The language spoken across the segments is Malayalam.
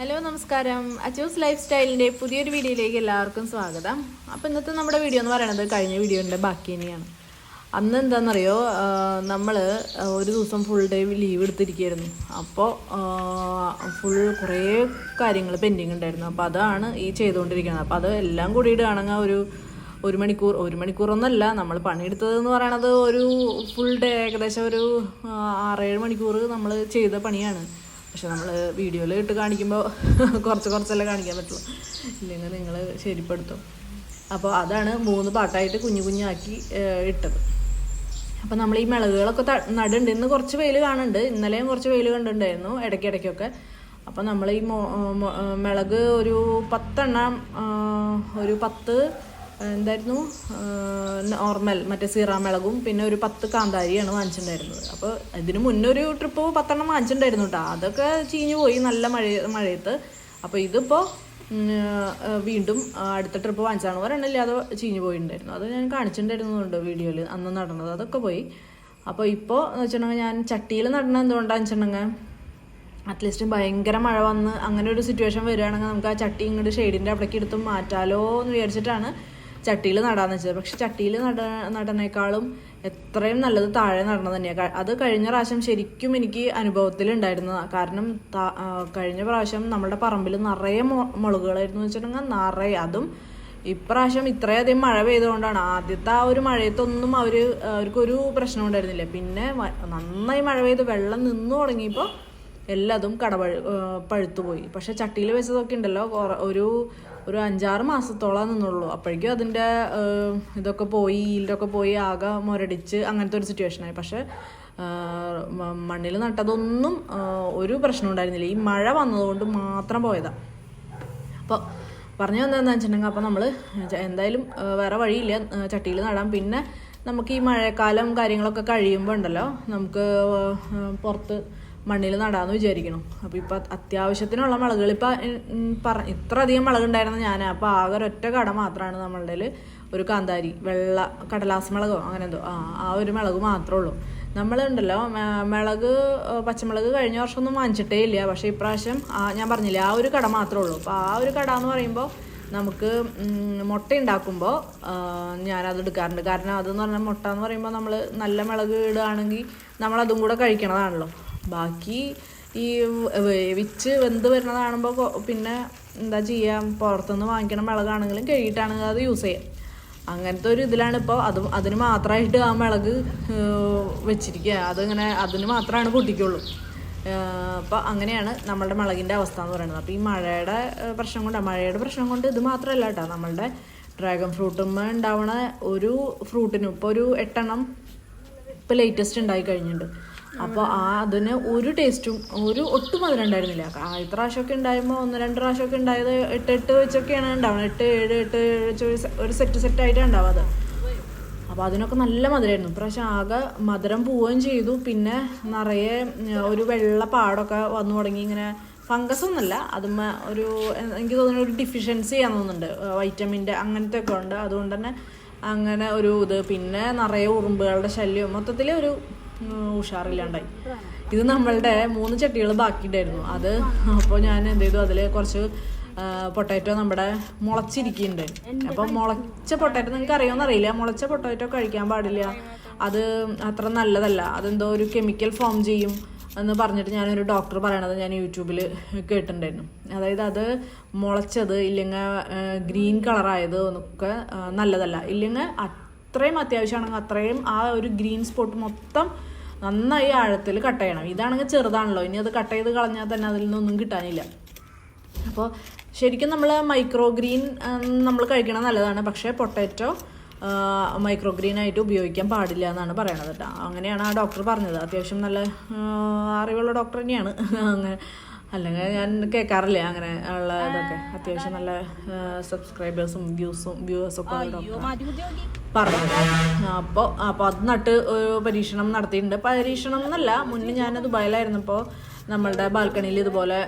ഹലോ നമസ്കാരം. അച്ചൂസ് ലൈഫ് സ്റ്റൈലിന്റെ പുതിയൊരു വീഡിയോയിലേക്ക് എല്ലാവർക്കും സ്വാഗതം. അപ്പോൾ ഇന്നത്തെ നമ്മുടെ വീഡിയോ എന്ന് പറയുന്നത് കഴിഞ്ഞ വീഡിയോന്റെ ബാക്കി തന്നെയാണ് അന്ന് എന്താണെന്നറിയോ നമ്മൾ ഒരു ദിവസം ഫുൾ ഡേ ലീവ് എടുത്തിരിക്കുകയായിരുന്നു. അപ്പോൾ ഫുൾ കുറേ കാര്യങ്ങൾ പെൻഡിങ് ഉണ്ടായിരുന്നു. അപ്പോൾ അതാണ് ഈ ചെയ്തുകൊണ്ടിരിക്കുന്നത്. അപ്പോൾ അത് എല്ലാം കൂടിയിട്ടാണെങ്കിൽ ഒരു ഒരു മണിക്കൂർ ഒരു മണിക്കൂറൊന്നല്ല നമ്മൾ പണിയെടുത്തത് എന്ന് പറയണത് ഒരു ഫുൾ ഡേ ഏകദേശം ഒരു ആറേഴ് മണിക്കൂർ നമ്മൾ ചെയ്ത പണിയാണ്. പക്ഷെ നമ്മൾ വീഡിയോയിൽ ഇട്ട് കാണിക്കുമ്പോൾ കുറച്ച് കുറച്ചല്ലേ കാണിക്കാൻ പറ്റുള്ളൂ. ഇല്ലെങ്കിൽ നിങ്ങൾ ശരിപ്പെടുത്തും. അപ്പോൾ അതാണ് മൂന്ന് പാട്ടായിട്ട് കുഞ്ഞു കുഞ്ഞാക്കി ഇട്ടത്. അപ്പോൾ നമ്മൾ ഈ മിളകുകളൊക്കെ നടുന്നുണ്ട് ഇന്ന് കുറച്ച് വെയിൽ കാണുന്നുണ്ട്. ഇന്നലെയും കുറച്ച് വെയിൽ കണ്ടിട്ടുണ്ടായിരുന്നു ഇടയ്ക്കിടയ്ക്കൊക്കെ. അപ്പോൾ നമ്മൾ ഈ മിളക് ഒരു പത്തെണ്ണം ഒരു പത്ത് എന്തായിരുന്നു? നോർമൽ മറ്റേ സീറാമിളകും പിന്നെ ഒരു പത്ത് കാന്താരിയാണ് വാങ്ങിച്ചിട്ടുണ്ടായിരുന്നത്. അപ്പോൾ ഇതിന് മുന്നേ ഒരു ട്രിപ്പ് പത്തെണ്ണം വാങ്ങിച്ചിട്ടുണ്ടായിരുന്നു കേട്ടോ. അതൊക്കെ ചീഞ്ഞു പോയി നല്ല മഴ മഴയത്ത്. അപ്പോൾ ഇതിപ്പോൾ വീണ്ടും അടുത്ത ട്രിപ്പ് വാങ്ങിച്ചാണ് ഒരെണ്ണമില്ലാതെ ചീഞ്ഞു പോയിട്ടുണ്ടായിരുന്നു. അത് ഞാൻ കാണിച്ചിട്ടുണ്ടായിരുന്നുണ്ട് വീഡിയോയിൽ അന്ന് നടന്നത്. അതൊക്കെ പോയി. അപ്പോൾ ഇപ്പോൾ എന്ന് വെച്ചിട്ടുണ്ടെങ്കിൽ ഞാൻ ചട്ടിയിൽ നടണം എന്തുകൊണ്ടാണെന്ന് വെച്ചിട്ടുണ്ടെങ്കിൽ അറ്റ്ലീസ്റ്റ് ഭയങ്കര മഴ വന്ന് അങ്ങനെ ഒരു സിറ്റുവേഷൻ വരികയാണെങ്കിൽ നമുക്ക് ആ ചട്ടി ഇങ്ങോട്ട് ഷെയ്ഡിന്റെ അവിടേക്ക് എടുത്ത് മാറ്റാലോ എന്ന് വിചാരിച്ചിട്ടാണ് ചട്ടിയിൽ നടാന്ന് വെച്ചത്. പക്ഷെ ചട്ടിയിൽ നട നടനേക്കാളും എത്രയും നല്ലത് താഴെ നടന്നത് തന്നെയാണ് അത് കഴിഞ്ഞ പ്രാവശ്യം ശരിക്കും എനിക്ക് അനുഭവത്തിൽ ഉണ്ടായിരുന്നത്. കാരണം കഴിഞ്ഞ പ്രാവശ്യം നമ്മുടെ പറമ്പിൽ നിറയെ മുളകുകളായിരുന്നു വെച്ചിട്ടുണ്ടെങ്കിൽ നിറയെ. അതും ഇപ്രാവശ്യം ഇത്രയധികം മഴ പെയ്തുകൊണ്ടാണ്. ആദ്യത്തെ ആ ഒരു മഴയത്തൊന്നും അവർ അവർക്കൊരു പ്രശ്നം ഉണ്ടായിരുന്നില്ല. പിന്നെ നന്നായി മഴ പെയ്ത് വെള്ളം നിന്നു തുടങ്ങിയപ്പോൾ എല്ലാതും കടപഴ പഴുത്തുപോയി. പക്ഷെ ചട്ടിയിൽ വെച്ചതൊക്കെ ഉണ്ടല്ലോ. ഒരു ഒരു അഞ്ചാറ് മാസത്തോളം നിന്നുള്ളൂ. അപ്പോഴേക്കും അതിന്റെ ഇതൊക്കെ പോയി ഈൽഡൊക്കെ പോയി ആകെ മുരടിച്ച് അങ്ങനത്തെ ഒരു സിറ്റുവേഷനായി പക്ഷേ മണ്ണിൽ നട്ടതൊന്നും ഒരു പ്രശ്നം ഉണ്ടായിരുന്നില്ല. ഈ മഴ വന്നതുകൊണ്ട് മാത്രം പോയതാണ് അപ്പോൾ പറഞ്ഞു വന്നതെന്ന് വെച്ചിട്ടുണ്ടെങ്കിൽ അപ്പോൾ നമ്മൾ എന്തായാലും വേറെ വഴിയില്ല. ചട്ടിയിൽ നടാം. പിന്നെ നമുക്ക് ഈ മഴക്കാലം കാര്യങ്ങളൊക്കെ കഴിയുമ്പോൾ ഉണ്ടല്ലോ നമുക്ക് പുറത്ത് മണ്ണിൽ നടാന്ന് വിചാരിക്കണം. അപ്പോൾ ഇപ്പം അത്യാവശ്യത്തിനുള്ള മുളകുകൾ ഇപ്പം പറ ഇത്ര അധികം മുളകുണ്ടായിരുന്നു ഞാൻ അപ്പോൾ ആകെ ഒരൊറ്റ കട മാത്രമാണ് നമ്മളുടെ ഒരു കാന്താരി വെള്ള കടലാസ് മുളകോ അങ്ങനെ എന്തോ. ആ ആ ഒരു മുളക് മാത്രമേ ഉള്ളൂ. നമ്മളുണ്ടല്ലോ മുളക് പച്ചമുളക് കഴിഞ്ഞ വർഷമൊന്നും വാങ്ങിച്ചിട്ടേ ഇല്ല. പക്ഷേ ഇപ്രാവശ്യം ഞാൻ പറഞ്ഞില്ലേ ആ ഒരു കട മാത്രമേ ഉള്ളൂ. അപ്പോൾ ആ ഒരു കട എന്ന് പറയുമ്പോൾ നമുക്ക് മുട്ട ഉണ്ടാക്കുമ്പോൾ ഞാനത് എടുക്കാറുണ്ട്. കാരണം അതെന്ന് പറഞ്ഞാൽ മുട്ട എന്ന് പറയുമ്പോൾ നമ്മൾ നല്ല മുളക് ഇടുകയാണെങ്കിൽ നമ്മളതും കൂടെ കഴിക്കണതാണല്ലോ. ബാക്കി ഈ വേവിച്ച് വെന്ത് വരുന്നത് കാണുമ്പോൾ പിന്നെ എന്താ ചെയ്യാം? പുറത്തുനിന്ന് വാങ്ങിക്കണ മുളകാണെങ്കിലും കഴുകിയിട്ടാണെങ്കിൽ അത് യൂസ് ചെയ്യാം. അങ്ങനത്തെ ഒരു ഇതിലാണ് ഇപ്പോൾ അതും അതിന് മാത്രമായിട്ട് ആ മുളക് വെച്ചിരിക്കുക അതിങ്ങനെ അതിന് മാത്രമാണ് പൊട്ടിക്കുള്ളൂ. അപ്പോൾ അങ്ങനെയാണ് നമ്മളുടെ മുളകിന്റെ അവസ്ഥ എന്ന് പറയുന്നത്. അപ്പോൾ ഈ മഴയുടെ പ്രശ്നം കൊണ്ട് മഴയുടെ പ്രശ്നം കൊണ്ട് ഇത് മാത്രമല്ല കേട്ടോ നമ്മളുടെ ഡ്രാഗൺ ഫ്രൂട്ടുമ്മ ഉണ്ടാവണ ഒരു ഫ്രൂട്ടിനും ഇപ്പോൾ ഒരു എട്ടെണ്ണം ഇപ്പോൾ ലേറ്റസ്റ്റ് ഉണ്ടായി കഴിഞ്ഞിട്ടുണ്ട്. അപ്പോൾ ആ അതിന് ഒരു ടേസ്റ്റും ഒരു ഒട്ടും അതിലുണ്ടായിരുന്നില്ല. ആദ്യത്തെ പ്രാവശ്യമൊക്കെ ഉണ്ടാകുമ്പോൾ ഒന്ന് രണ്ട് പ്രാവശ്യമൊക്കെ ഉണ്ടായത് എട്ട് എട്ട് വെച്ചൊക്കെയാണ് ഉണ്ടാവുന്നത്. എട്ട് ഏഴ് എട്ട് ഏഴ് വെച്ച് ഒരു സെറ്റ് സെറ്റ് സെറ്റായിട്ടാണ് അത്. അപ്പോൾ അതിനൊക്കെ നല്ല മധുരമായിരുന്നു പ്രാവശ്യം ആകെ മധുരം പോവുകയും ചെയ്തു. പിന്നെ നിറയെ ഒരു വെള്ള പാടൊക്കെ വന്നു തുടങ്ങി. ഇങ്ങനെ ഫംഗസ് ഒന്നുമല്ല. അതുമ്മ ഒരു എനിക്ക് തോന്നുന്നു ഒരു ഡിഫിഷ്യൻസി ചെയ്യാൻ തോന്നുന്നുണ്ട്. വൈറ്റമിന്റെ അങ്ങനത്തെ ഒക്കെ ഉണ്ട്. അതുകൊണ്ട് തന്നെ അങ്ങനെ ഒരു ഇത്. പിന്നെ നിറയെ ഉറുമ്പുകളുടെ ശല്യം മൊത്തത്തിൽ ഒരു ഉഷാറില്ലാണ്ടായി. ഇത് നമ്മളുടെ മൂന്ന് ചട്ടികൾ ബാക്കിയുണ്ടായിരുന്നു. അത് അപ്പോൾ ഞാൻ എന്ത് ചെയ്തു? അതിൽ കുറച്ച് പൊട്ടാറ്റോ നമ്മുടെ മുളച്ചിരിക്കുന്നുണ്ട്. അപ്പം മുളച്ച പൊട്ടാറ്റോ നിങ്ങൾക്ക് അറിയുമെന്ന് അറിയില്ല. മുളച്ച പൊട്ടാറ്റോ കഴിക്കാൻ പാടില്ല. അത് അത്ര നല്ലതല്ല. അതെന്തോ ഒരു കെമിക്കൽ ഫോം ചെയ്യും എന്ന് പറഞ്ഞിട്ട് ഞാനൊരു ഡോക്ടർ പറയണത് ഞാൻ യൂട്യൂബിൽ കേട്ടിട്ടുണ്ടായിരുന്നു. അതായത് അത് മുളച്ചത് ഇല്ലെങ്കിൽ ഗ്രീൻ കളറായത് ഒക്കെ നല്ലതല്ല. ഇല്ലെങ്കിൽ അത്രയും അത്യാവശ്യമാണെങ്കിൽ അത്രയും ആ ഒരു ഗ്രീൻ സ്പോട്ട് മൊത്തം നന്നായി ആഴത്തിൽ കട്ട് ചെയ്യണം. ഇതാണെങ്കിൽ ചെറുതാണല്ലോ. ഇനി അത് കട്ട് ചെയ്ത് കളഞ്ഞാൽ തന്നെ അതിൽ നിന്നൊന്നും കിട്ടാനില്ല. അപ്പോൾ ശരിക്കും നമ്മൾ മൈക്രോ ഗ്രീൻ നമ്മൾ കഴിക്കണം നല്ലതാണ്. പക്ഷേ പൊട്ടാറ്റോ മൈക്രോ ഗ്രീൻ ആയിട്ട് ഉപയോഗിക്കാൻ പാടില്ല എന്നാണ് പറയണത് കേട്ടോ അങ്ങനെയാണ് ആ ഡോക്ടർ പറഞ്ഞത്. അത്യാവശ്യം നല്ല അറിവുള്ള ഡോക്ടർ തന്നെയാണ്. അങ്ങനെ അല്ലെങ്കിൽ ഞാൻ കേൾക്കാറില്ല അങ്ങനെ ഉള്ള ഇതൊക്കെ. അത്യാവശ്യം നല്ല സബ്സ്ക്രൈബേഴ്സും വ്യൂസും വ്യൂവേഴ്സും ഒക്കെ ഡോക്ടർ പറഞ്ഞു അപ്പോൾ അപ്പോൾ അത് നട്ട് ഒരു പരീക്ഷണം നടത്തിയിട്ടുണ്ട്. പരീക്ഷണം എന്നല്ല മുന്നേ ഞാൻ ദുബായിലായിരുന്നപ്പോൾ നമ്മളുടെ ബാൽക്കണിയിൽ ഇതുപോലെ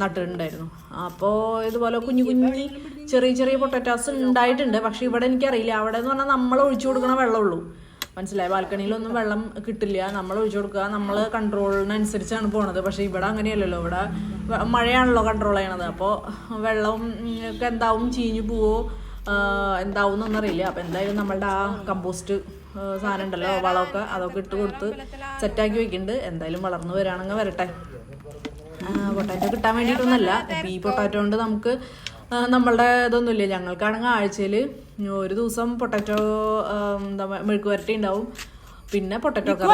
നട്ടിട്ടുണ്ടായിരുന്നു. അപ്പോൾ ഇതുപോലെ കുഞ്ഞു കുഞ്ഞു ചെറിയ ചെറിയ പൊട്ടറ്റാസ് ഉണ്ടായിട്ടുണ്ട്. പക്ഷേ ഇവിടെ എനിക്കറിയില്ല. അവിടെ എന്ന് പറഞ്ഞാൽ നമ്മൾ ഒഴിച്ചു കൊടുക്കണ വെള്ളമുള്ളൂ. മനസ്സിലായി? ബാൽക്കണിയിലൊന്നും വെള്ളം കിട്ടില്ല. നമ്മൾ ഒഴിച്ചു കൊടുക്കുക നമ്മൾ കൺട്രോളിനനുസരിച്ചാണ് പോണത്. പക്ഷേ ഇവിടെ അങ്ങനെയല്ലല്ലോ. ഇവിടെ മഴയാണല്ലോ കൺട്രോൾ ചെയ്യണത്. അപ്പോൾ വെള്ളം എന്താവും? ചീഞ്ഞു പോവോ? ആ, എന്താവും എന്നറിയില്ല അപ്പോൾ എന്തായാലും നമ്മളുടെ ആ കമ്പോസ്റ്റ് സാധനം ഉണ്ടല്ലോ വളമൊക്കെ അതൊക്കെ ഇട്ട് കൊടുത്ത് സെറ്റാക്കി വെക്കുന്നുണ്ട്. എന്തായാലും വളർന്നു വരാണെങ്കിൽ വരട്ടെ. പൊട്ടാറ്റോ കിട്ടാൻ വേണ്ടിട്ടൊന്നല്ല ഈ പൊട്ടാറ്റോ കൊണ്ട് നമുക്ക് നമ്മളുടെ ഇതൊന്നുമില്ല. ഞങ്ങൾക്കാണെങ്കിൽ ആഴ്ചയിൽ ഒരു ദിവസം പൊട്ടാറ്റോ എന്താ മെഴുക്ക് വരട്ടി ഉണ്ടാവും. പിന്നെ പൊട്ടറ്റോ കറി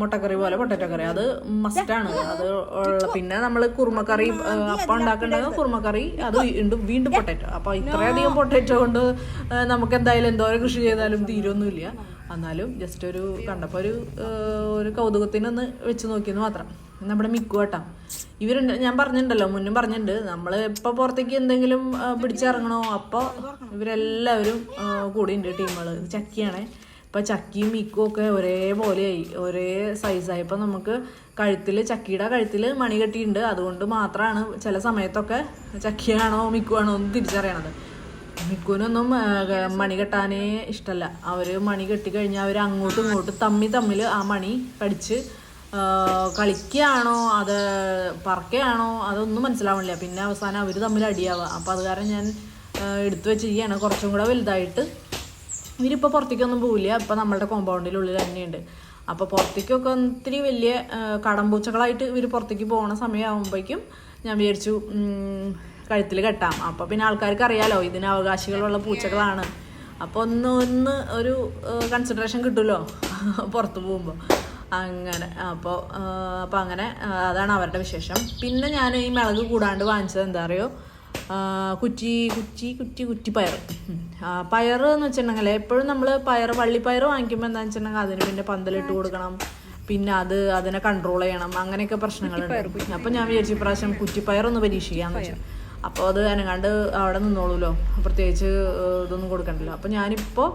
മുട്ടക്കറി പോലെ പൊട്ടറ്റോ കറി. അത് മസ്റ്റ് ആണ്. അത് പിന്നെ നമ്മൾ കുറുമക്കറി അപ്പം ഉണ്ടാക്കണ്ടെങ്കിൽ കുറുമക്കറി അത് വീണ്ടും വീണ്ടും പൊട്ടറ്റോ. അപ്പൊ ഇത്രയധികം പൊട്ടറ്റോ കൊണ്ട് നമുക്ക് എന്തായാലും എന്തോരം കൃഷി ചെയ്താലും തീരൊന്നുമില്ല. എന്നാലും ജസ്റ്റ് ഒരു കണ്ടപ്പോൾ ഒരു ഒരു കൗതുകത്തിനൊന്ന് വെച്ച് നോക്കിയെന്ന് മാത്രം. നമ്മുടെ മിക്കുവട്ടം ഇവരുണ്ട് ഞാൻ പറഞ്ഞിട്ടുണ്ടല്ലോ മുന്നും പറഞ്ഞിട്ടുണ്ട്. നമ്മൾ ഇപ്പൊ പുറത്തേക്ക് എന്തെങ്കിലും പിടിച്ചിറങ്ങണോ? അപ്പോൾ ഇവരെല്ലാവരും കൂടിയുണ്ട് ടീമുകൾ ചക്കിയാണേ. ഇപ്പം ചക്കിയും മിക്കും ഒക്കെ ഒരേപോലെയായി. ഒരേ സൈസായപ്പോൾ നമുക്ക് കഴുത്തിൽ ചക്കിയുടെ കഴുത്തിൽ മണി കെട്ടിയിട്ടുണ്ട്. അതുകൊണ്ട് മാത്രമാണ് ചില സമയത്തൊക്കെ ചക്കിയാണോ മിക്കുവാണോ എന്ന് തിരിച്ചറിയണത്. മിക്കുവിനൊന്നും മണി കെട്ടാനേ ഇഷ്ടമല്ല അവർ മണി കെട്ടി കഴിഞ്ഞാൽ അവർ അങ്ങോട്ടും ഇങ്ങോട്ടും തമ്മി തമ്മിൽ ആ മണി കടിച്ച് കളിക്കുകയാണോ അത് പറക്കുകയാണോ അതൊന്നും മനസ്സിലാവണില്ല. പിന്നെ അവസാനം അവർ തമ്മിൽ അടിയാവുക അപ്പോൾ അത് കാരണം ഞാൻ എടുത്തു വെച്ചിരിക്കുകയാണ്. കുറച്ചും കൂടെ വലുതായിട്ട്. ഇവരിപ്പോൾ പുറത്തേക്കൊന്നും പോവില്ല. ഇപ്പം നമ്മളുടെ കോമ്പൗണ്ടിനുള്ളിൽ തന്നെയുണ്ട്. അപ്പോൾ പുറത്തേക്കൊക്കെ ഒത്തിരി വലിയ കടമ്പൂച്ചകളായിട്ട് ഇവർ പുറത്തേക്ക് പോകുന്ന സമയമാകുമ്പോഴേക്കും ഞാൻ വിചാരിച്ചു കഴുത്തിൽ കെട്ടാം. അപ്പോൾ പിന്നെ ആൾക്കാർക്ക് അറിയാലോ ഇതിന് അവകാശികളുള്ള പൂച്ചകളാണ്. അപ്പോൾ ഒന്ന് ഒന്ന് ഒരു കൺസിഡറേഷൻ കിട്ടുമല്ലോ പുറത്ത് പോകുമ്പോൾ അങ്ങനെ അപ്പോൾ അപ്പോൾ അങ്ങനെ അതാണ് അവരുടെ വിശേഷം. പിന്നെ ഞാൻ ഈ മിളക് കൂടാണ്ട് വാങ്ങിച്ചത് എന്താ അറിയോ? കുറ്റി കുറ്റി കുറ്റി കുറ്റി പയർ. പയർ എന്ന് വെച്ചിട്ടുണ്ടെങ്കിൽ എപ്പോഴും നമ്മൾ പയർ വള്ളിപ്പയർ വാങ്ങിക്കുമ്പോൾ എന്താ വെച്ചിട്ടുണ്ടെങ്കിൽ അതിന് പിന്നെ പന്തലിട്ട് കൊടുക്കണം. പിന്നെ അത് അതിനെ കൺട്രോൾ ചെയ്യണം. അങ്ങനെയൊക്കെ പ്രശ്നങ്ങളുണ്ട് അപ്പം ഞാൻ വിചാരിച്ചു ഇപ്രാവശ്യം കുറ്റിപ്പയർ ഒന്ന് പരീക്ഷിക്കാന്ന് വെച്ചു. അപ്പോൾ അത് അനങ്ങാണ്ട് അവിടെ നിന്നോളൂല്ലോ പ്രത്യേകിച്ച് ഇതൊന്നും കൊടുക്കണ്ടല്ലോ. അപ്പോൾ ഞാനിപ്പോൾ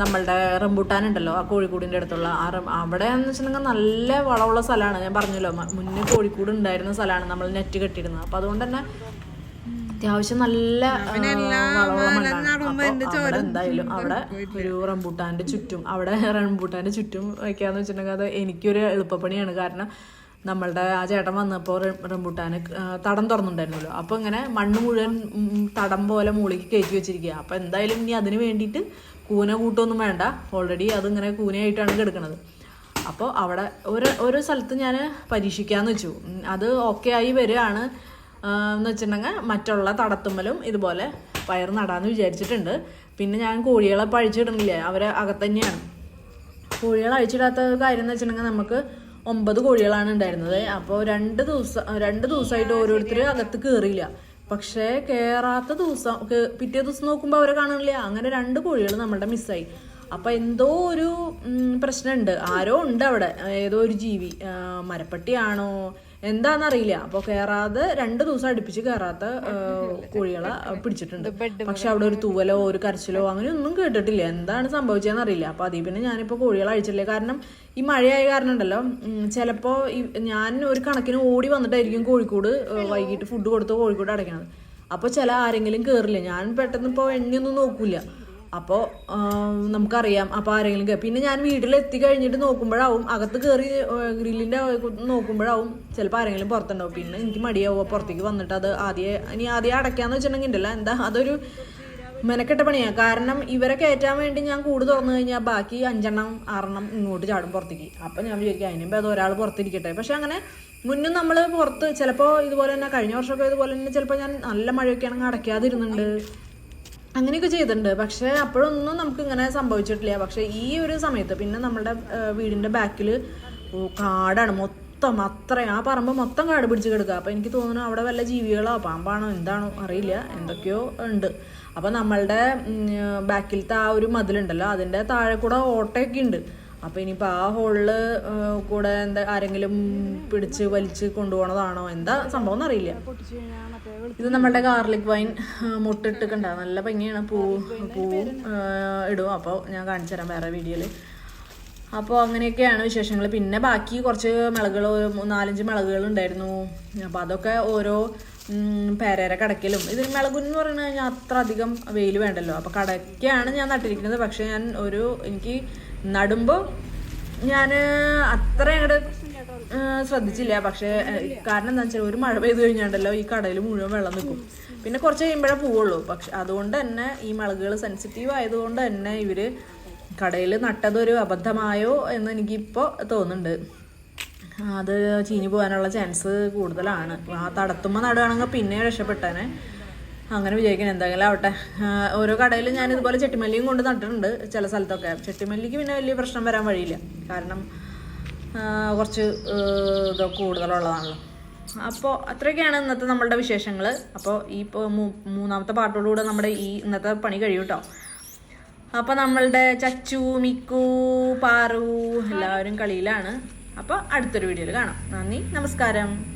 നമ്മളുടെ റംബൂട്ടാൻ ഉണ്ടല്ലോ ആ കോഴിക്കോടിന്റെ അടുത്തുള്ള. ആ റം അവിടെ എന്ന് വെച്ചിട്ടുണ്ടെങ്കിൽ നല്ല വളമുള്ള സ്ഥലമാണ്. ഞാൻ പറഞ്ഞല്ലോ മുന്നേ കോഴിക്കോട് ഉണ്ടായിരുന്ന സ്ഥലമാണ് നമ്മൾ നെറ്റ് കെട്ടിയിരുന്നത്. അപ്പോൾ അതുകൊണ്ട് തന്നെ അത്യാവശ്യം നല്ല എന്തായാലും അവിടെ ഒരു റംബൂട്ടാന്റെ ചുറ്റും അവിടെ റംബൂട്ടാന്റെ ചുറ്റും വയ്ക്കാന്ന് വെച്ചിട്ടുണ്ടെങ്കിൽ അത് എനിക്കൊരു എളുപ്പപ്പണിയാണ്. കാരണം നമ്മളുടെ ആ ചേട്ടൻ വന്നപ്പോൾ റംബൂട്ടാന് തടം തുറന്നിട്ടുണ്ടായിരുന്നല്ലോ അപ്പോൾ ഇങ്ങനെ മണ്ണ് മുഴുവൻ തടം പോലെ മൂളിക്ക് കയറ്റി വെച്ചിരിക്കുക. അപ്പോൾ എന്തായാലും ഇനി അതിന് വേണ്ടിയിട്ട് കൂന കൂട്ടൊന്നും വേണ്ട. ഓൾറെഡി അതിങ്ങനെ കൂനയായിട്ടാണ് കിടക്കുന്നത് അപ്പോൾ അവിടെ ഒരു ഒരു സ്ഥലത്ത് ഞാൻ പരീക്ഷിക്കാന്ന് വെച്ചു. അത് ഓക്കെ ആയി വരികയാണ്. എന്ന് വെച്ചിട്ടുണ്ടെങ്കിൽ മറ്റുള്ള തടത്തുമ്മലും ഇതുപോലെ പയർ നടാന്ന് വിചാരിച്ചിട്ടുണ്ട്. പിന്നെ ഞാൻ കോഴികളെ പഴിച്ചിടുന്നില്ല അവരെ അകത്ത് തന്നെയാണ് കോഴികളെ അഴിച്ചിടാത്ത കാര്യം എന്ന് വെച്ചിട്ടുണ്ടെങ്കിൽ നമുക്ക് ഒമ്പത് കോഴികളാണ് ഉണ്ടായിരുന്നത്. അപ്പോൾ രണ്ട് ദിവസം രണ്ട് ദിവസമായിട്ട് ഓരോരുത്തർ അകത്ത് കയറിയില്ല പക്ഷേ കയറാത്ത ദിവസം പിറ്റേ ദിവസം നോക്കുമ്പോൾ അവരെ കാണുന്നില്ല. അങ്ങനെ രണ്ട് കോഴികൾ നമ്മളുടെ മിസ്സായി. അപ്പം എന്തോ ഒരു പ്രശ്നമുണ്ട്. ആരോ ഉണ്ട് അവിടെ. ഏതോ ഒരു ജീവി മരപ്പട്ടിയാണോ എന്താണെന്നറിയില്ല. അപ്പോൾ കയറാതെ രണ്ട് ദിവസം അടുപ്പിച്ച് കയറാത്ത കോഴികളെ പിടിച്ചിട്ടുണ്ട്. പക്ഷെ അവിടെ ഒരു തൂവലോ ഒരു കരച്ചിലോ അങ്ങനെ ഒന്നും കേട്ടിട്ടില്ല. എന്താണ് സംഭവിച്ചതെന്ന് അറിയില്ല അപ്പൊ അതിൽ പിന്നെ ഞാനിപ്പോ കോഴികളെ അഴിച്ചില്ലേ കാരണം ഈ മഴയായ കാരണം ഉണ്ടല്ലോ. ചിലപ്പോ ഞാൻ ഒരു കണക്കിന് ഓടി വന്നിട്ടായിരിക്കും കോഴിക്കോട് വൈകിട്ട് ഫുഡ് കൊടുത്ത് കോഴിക്കോട് അടയ്ക്കണത്. അപ്പോൾ ചില ആരെങ്കിലും കേറില്ല? ഞാൻ പെട്ടെന്ന് ഇപ്പോൾ എണ്ണിയൊന്നും നോക്കൂല. അപ്പോൾ നമുക്കറിയാം അപ്പോൾ ആരെങ്കിലും പിന്നെ ഞാൻ വീട്ടിലെത്തി കഴിഞ്ഞിട്ട് നോക്കുമ്പോഴാവും അകത്ത് കയറി ഗ്രില്ലിന്റെ നോക്കുമ്പോഴാവും ചിലപ്പോൾ ആരെങ്കിലും പുറത്തുണ്ടാവും. പിന്നെ എനിക്ക് മടിയാവുക പുറത്തേക്ക് വന്നിട്ട് അത് ആദ്യം ഇനി ആദ്യം അടയ്ക്കാന്ന് വെച്ചിട്ടുണ്ടെങ്കിൽ ഉണ്ടല്ലോ എന്താ? അതൊരു മെനക്കെട്ട പണിയാണ് കാരണം ഇവരെ കയറ്റാൻ വേണ്ടി ഞാൻ കൂട് തുറന്നു കഴിഞ്ഞാൽ ബാക്കി അഞ്ചെണ്ണം ആറെണ്ണം ഇങ്ങോട്ട് ചാടും പുറത്തേക്ക്. അപ്പം ഞാൻ വിചാരിക്കും അതിനുമ്പോൾ അത് ഒരാൾ പുറത്തിരിക്കട്ടെ. പക്ഷെ അങ്ങനെ മുന്നും നമ്മൾ പുറത്ത് ചിലപ്പോൾ ഇതുപോലെ തന്നെ കഴിഞ്ഞ വർഷമൊക്കെ ഇതുപോലെ തന്നെ ചിലപ്പോൾ ഞാൻ നല്ല മഴയൊക്കെയാണെങ്കിൽ അടയ്ക്കാതിരുന്നുണ്ട്. അങ്ങനെയൊക്കെ ചെയ്തിട്ടുണ്ട്. പക്ഷെ അപ്പോഴൊന്നും നമുക്ക് ഇങ്ങനെ സംഭവിച്ചിട്ടില്ല. പക്ഷെ ഈ ഒരു സമയത്ത് പിന്നെ നമ്മുടെ വീടിന്റെ ബാക്കിൽ കാടാണ് മൊത്തം. അത്രയും ആ പറമ്പ് മൊത്തം കാട് പിടിച്ച് കിടക്കുക അപ്പൊ എനിക്ക് തോന്നുന്നു അവിടെ വല്ല ജീവികളോ പാമ്പാണോ എന്താണോ അറിയില്ല. എന്തൊക്കെയോ ഉണ്ട്. അപ്പൊ നമ്മളുടെ ബാക്കിലത്തെ ആ ഒരു മതിലുണ്ടല്ലോ. അതിന്റെ താഴെ കൂടെ ഓട്ടയൊക്കെ ഉണ്ട്. അപ്പൊ ഇനിയിപ്പോ ആ ഹോളിൽ കൂടെ എന്താ ആരെങ്കിലും പിടിച്ച് വലിച്ച് കൊണ്ടുപോകണതാണോ എന്താ സംഭവം അറിയില്ല ഇത് നമ്മളുടെ ഗാർലിക് വൈൻ മുട്ടിട്ട് നല്ല ഭംഗിയാണ്. പൂ പൂ ഇടും. അപ്പോൾ ഞാൻ കാണിച്ചു തരാം വേറെ വീഡിയോയിൽ അപ്പോൾ അങ്ങനെയൊക്കെയാണ് വിശേഷങ്ങൾ പിന്നെ ബാക്കി കുറച്ച് മിളകുകൾ നാലഞ്ച് മിളകുകൾ ഉണ്ടായിരുന്നു അപ്പോൾ അതൊക്കെ ഓരോ പേരേര കടക്കലും. ഇതിന് മിളകുന്ന് പറഞ്ഞു കഴിഞ്ഞാൽ അത്ര അധികം വെയിൽ വേണ്ടല്ലോ. അപ്പോൾ കടയ്ക്കാണ് ഞാൻ നട്ടിരിക്കുന്നത്. പക്ഷേ ഞാൻ ഒരു എനിക്ക് നടുമ്പോൾ ഞാൻ അത്ര അങ്ങോട്ട് ശ്രദ്ധിച്ചില്ല. പക്ഷേ കാരണം എന്താ വെച്ചാൽ ഒരു മഴ പെയ്തു കഴിഞ്ഞാണ്ടല്ലോ ഈ കടയിൽ മുഴുവൻ വെള്ളം നിൽക്കും പിന്നെ കുറച്ച് കഴിയുമ്പോഴേ പോവുള്ളൂ. പക്ഷെ അതുകൊണ്ട് തന്നെ ഈ മുളകുകൾ സെൻസിറ്റീവ് ആയതുകൊണ്ട് തന്നെ ഇവർ കടയിൽ നട്ടതൊരു അബദ്ധമായോ എന്ന് എനിക്കിപ്പോൾ തോന്നുന്നുണ്ട്. അത് ചീഞ്ഞു പോകാനുള്ള ചാൻസ് കൂടുതലാണ്. ആ തടത്തുമ്പോൾ നടുകയാണെങ്കിൽ പിന്നെ രക്ഷപ്പെട്ടേനെ. അങ്ങനെ വിചാരിക്കണം എന്തെങ്കിലും ആവട്ടെ. ഓരോ കടയിൽ ഞാൻ ഇതുപോലെ ചെട്ടിമല്ലിയും കൊണ്ട് നട്ടിട്ടുണ്ട് ചില സ്ഥലത്തൊക്കെ. ചെട്ടിമല്ലിക്ക് പിന്നെ വലിയ പ്രശ്നം വരാൻ വഴിയില്ല. കാരണം കുറച്ച് ഇതൊക്കെ കൂടുതലുള്ളതാണല്ലോ. അപ്പോൾ അത്രയൊക്കെയാണ് ഇന്നത്തെ നമ്മളുടെ വിശേഷങ്ങൾ അപ്പോൾ ഈ മൂന്നാമത്തെ പാട്ടോടുകൂടെ നമ്മുടെ ഈ ഇന്നത്തെ പണി കഴിയും കേട്ടോ. അപ്പോൾ നമ്മളുടെ ചച്ചു മിക്കു പാറു എല്ലാവരും കളിയിലാണ്. അപ്പോൾ അടുത്തൊരു വീഡിയോയിൽ കാണാം. നന്ദി നമസ്കാരം.